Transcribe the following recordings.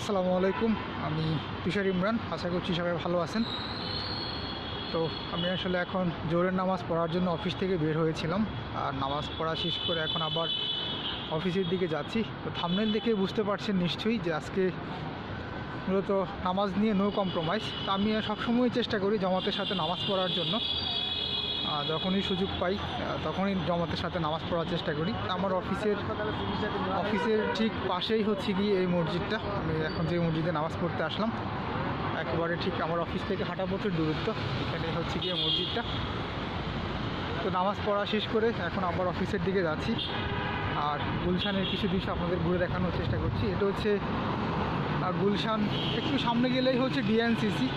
আসসালামু আলাইকুম। আমি তুষার ইমরান, আশা করছি সবাই ভালো আছেন। তো আমি আসলে এখন জোরের নামাজ পড়ার জন্য অফিস থেকে বের হয়েছিলাম। আর নামাজ পড়া শেষ করে এখন আবার অফিসের দিকে যাচ্ছি। তো থামনেল দেখে বুঝতে পারছেন নিশ্চয়ই যে আজকে মূলত নামাজ নিয়ে নো কম্প্রোমাইজ তো আমি সবসময় চেষ্টা করি জমাতের সাথে নামাজ পড়ার জন্য। যখনই সুযোগ পাই তখনই জমাতের সাথে নামাজ পড়ার চেষ্টা করি। আমার অফিসের অফিসের ঠিক পাশেই হচ্ছে গিয়ে এই মসজিদটা। আমি এখন যে মসজিদে নামাজ পড়তে আসলাম, একেবারে ঠিক আমার অফিস থেকে হাঁটা পথের দূরত্ব। এখানে হচ্ছে গিয়ে মসজিদটা। তো নামাজ পড়া শেষ করে এখন আবার অফিসের দিকে যাচ্ছি। আর গুলশানের কিছু দৃশ্য আপনাদের ঘুরে দেখানোর চেষ্টা করছি। এটা হচ্ছে গুলশান, একটু সামনে গেলেই হচ্ছে ডিএনসিসি।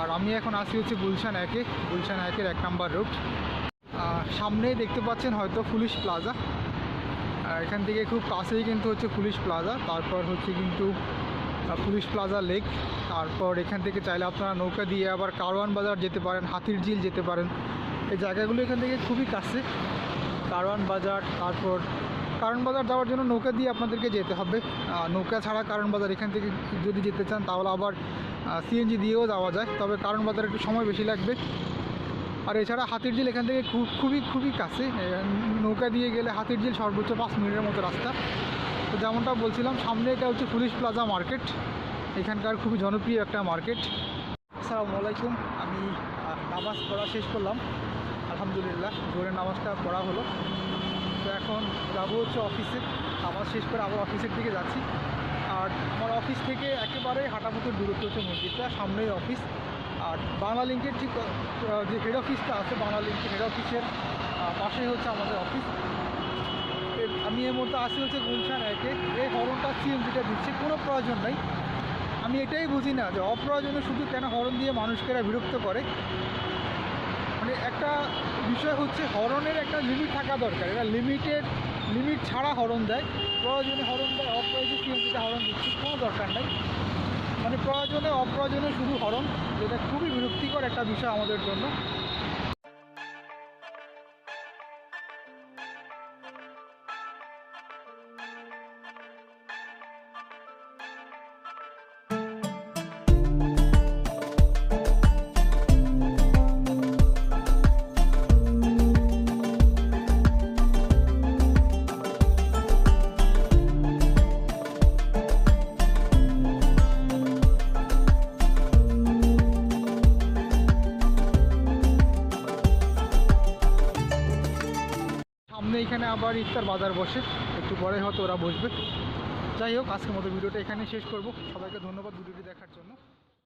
আর আমি এখন আসি হচ্ছে গুলশান একে, গুলশান একের এক নাম্বার রোড সামনেই দেখতে পাচ্ছেন হয়তো পুলিশ প্লাজা। এখান থেকে খুব কাছেই কিন্তু হচ্ছে পুলিশ প্লাজা। তারপর হচ্ছে কিন্তু পুলিশ প্লাজা লেক। তারপর এখান থেকে চাইলে আপনারা নৌকা দিয়ে আবার কারওয়ান বাজার যেতে পারেন, হাতির ঝিল যেতে পারেন। এই জায়গাগুলো এখান থেকে খুবই কাছে। কারওয়ান বাজার, তারপর কারণ বাজার যাওয়ার জন্য নৌকা দিয়ে আপনাদেরকে যেতে হবে। নৌকা ছাড়া কারণ বাজার এখান থেকে যদি যেতে চান তাহলে আবার সিএনজি দিয়েও যাওয়া যায়। তবে কারণ বাজার একটু সময় বেশি লাগবে। আর এছাড়া হাতির ঝিল এখান থেকে খুব, খুবই খুবই কাছে। নৌকা দিয়ে গেলে হাতির ঝিল সর্বোচ্চ পাঁচ মিনিটের মতো রাস্তা। তো যেমনটা বলছিলাম, সামনে এটা হচ্ছে পুলিশ প্লাজা মার্কেট। এখানকার খুবই জনপ্রিয় একটা মার্কেট। আসসালামু আলাইকুম। আমি নামাজ পড়া শেষ করলাম। আলহামদুলিল্লাহ, জোরে নামাজটা পড়া হলো। তো এখন যাব হচ্ছে অফিসে। আবার শেষ করে আবার অফিসের দিকে যাচ্ছি। আর আমার অফিস থেকে একেবারে হাঁটামতো দূরত্ব হচ্ছে মসজিদটা, সামনেই অফিস। আর বাংলা লিঙ্কের ঠিক যে হেড অফিসটা আছে বাংলা লিঙ্কের হেড অফিসের পাশেই হচ্ছে আমাদের অফিস। আমি এর মধ্যে আসি হচ্ছে গুলশান একে। এই হরনটা সিএনজিটা দিচ্ছে কোনো প্রয়োজন নাই। আমি এটাই বুঝি না যে অপ্রয়োজনে শুধু কেন হরন দিয়ে মানুষকে বিরক্ত করে। মানে একটা বিষয় হচ্ছে হরণের একটা লিমিট থাকা দরকার। এটা লিমিটেড লিমিট ছাড়া হরণ দেয়। প্রয়োজনে হরণ দেয়, অপ্রয়োজনে সিএনজিতে হরণ দিচ্ছে কোনো দরকার নাই। মানে প্রয়োজনে অপ্রয়োজনে শুধু হরণ যেটা খুবই বিরক্তিকর একটা বিষয় আমাদের জন্য। সামনে এখানে আবার ইফতার বাজার বসে। একটু পরে হয়তো ওরা বসবে। যাই হোক, আজকের মতো ভিডিওটা এখানে শেষ করব। সবাইকে ধন্যবাদ ভিডিওটি দেখার জন্য।